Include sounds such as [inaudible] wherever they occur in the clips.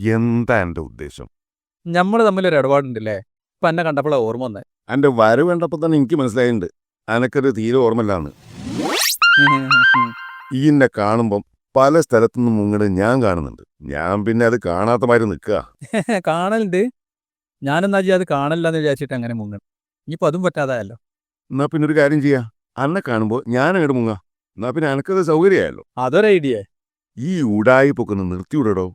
എന്താ എന്റെ ഉദ്ദേശം? നമ്മൾ തമ്മിൽ ഒരു ഇടപാടുണ്ടല്ലേ? ഇപ്പൊ എന്നെ കണ്ടപ്പോഴാണ് ഓർമ്മ വന്നേ. എന്റെ വരവ് കണ്ടപ്പോ തന്നെ എനിക്ക് മനസ്സിലായിട്ടുണ്ട്. അനക്കൊരു തീരെ ഓർമ്മയിലാണ് [laughs] ഈ എന്നെ കാണുമ്പം പല സ്ഥലത്തുനിന്നും മുങ്ങട് ഞാൻ കാണുന്നുണ്ട്. ഞാൻ പിന്നെ അത് കാണാത്ത മാതിരി നിൽക്കുക. [laughs] കാണലുണ്ട്. ഞാനെന്നാ ചെയ്യാ? അത് കാണലില്ലെന്ന് വിചാരിച്ചിട്ട് അങ്ങനെ മുങ്ങണം. ഇനിയിപ്പോ അതും പറ്റാതായല്ലോ. എന്നാ പിന്നെ ഒരു കാര്യം ചെയ്യാ. അന്നെ കാണുമ്പോ ഞാൻ അങ്ങോട്ട് മുങ്ങ. എന്നാ പിന്നെ അനക്കത് സൗകര്യമായല്ലോ. അതൊരു ഐഡിയ ഈ ഉടായി പൊക്കുന്ന നിർത്തിവിടടോ?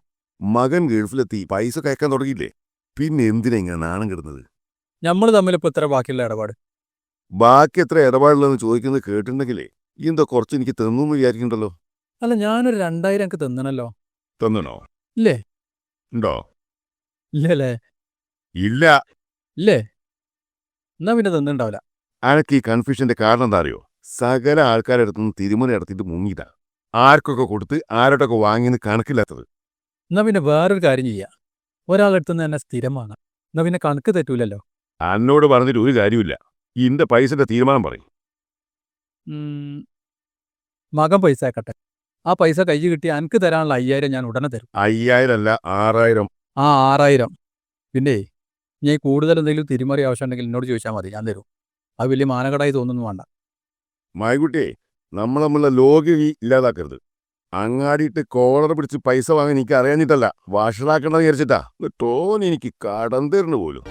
മകൻ ഗൾഫിലെത്തി പൈസ കയക്കാൻ തുടങ്ങിയില്ലേ? പിന്നെ എന്തിനാ ഇങ്ങനെ നാണം കിടുന്നത്? നമ്മൾ തമ്മിലിപ്പോ എത്ര ഇത്ര ബാക്കിയുള്ള ഇടപാട്? ബാക്കി എത്ര ഇടപാടുള്ളതെന്ന് ചോദിക്കുന്നത് കേട്ടിട്ടുണ്ടെങ്കിലേ ഇന്തോ കുറച്ച് എനിക്ക് തന്നു വിചാരിക്കണ്ടല്ലോ അല്ല ഞാനൊരു രണ്ടായിരം എനിക്ക് തന്നണല്ലോ. തന്നണോ? ഇല്ലേ? ഉണ്ടോ? ഇല്ലല്ലേ? ഇല്ല. ഇല്ലേ? എന്നാ പിന്നെ തന്നിണ്ടാവില്ല അനക്ക് ഈ കൺഫ്യൂഷന്റെ കാരണം എന്താ അറിയോ? സകല ആൾക്കാരുടെ അടുത്തുനിന്ന് തിരുമല നടത്തിയിട്ട് മുങ്ങിയതാ. ആർക്കൊക്കെ കൊടുത്ത് ആരോടൊക്കെ വാങ്ങിയെന്ന് കണക്കില്ലാത്തത്. എന്നാ പിന്നെ വേറൊരു കാര്യം ചെയ്യാം. ഒരാളെടുത്ത് നിന്ന് തന്നെ സ്ഥിരം വാങ്ങാം. എന്നാ പിന്നെ കണക്ക് തെറ്റൂലല്ലോ. അന്നോട് പറഞ്ഞിട്ട് ഒരു കാര്യമില്ല ഇന്റെ പൈസന്റെ തീരുമാനം പറയും. മകൻ പൈസ ആക്കട്ടെ ആ പൈസ കൈ കിട്ടി എനിക്ക് തരാനുള്ള അയ്യായിരം ഞാൻ ഉടനെ തരും. അയ്യായിരം അല്ല ആറായിരം. ആ ആറായിരം. പിന്നെ ഞാൻ കൂടുതൽ എന്തെങ്കിലും തിരിമറി ആവശ്യമുണ്ടെങ്കിൽ എന്നോട് ചോദിച്ചാൽ മതി ഞാൻ തരും. അത് വലിയ മാനകടായി തോന്നുന്നു വേണ്ട. മായക്കുട്ടിയെ നമ്മൾ തമ്മിലുള്ള ലോക ഇല്ലാതാക്കരുത്. അങ്ങാടിയിട്ട് കോളർ പിടിച്ച് പൈസ വാങ്ങാൻ എനിക്ക് അറിയാഞ്ഞിട്ടല്ല വാഷറാക്കണ്ടെന്ന് വിചാരിച്ചിട്ടാ ടോൻ എനിക്ക് കടം തരുന്നു പോലും.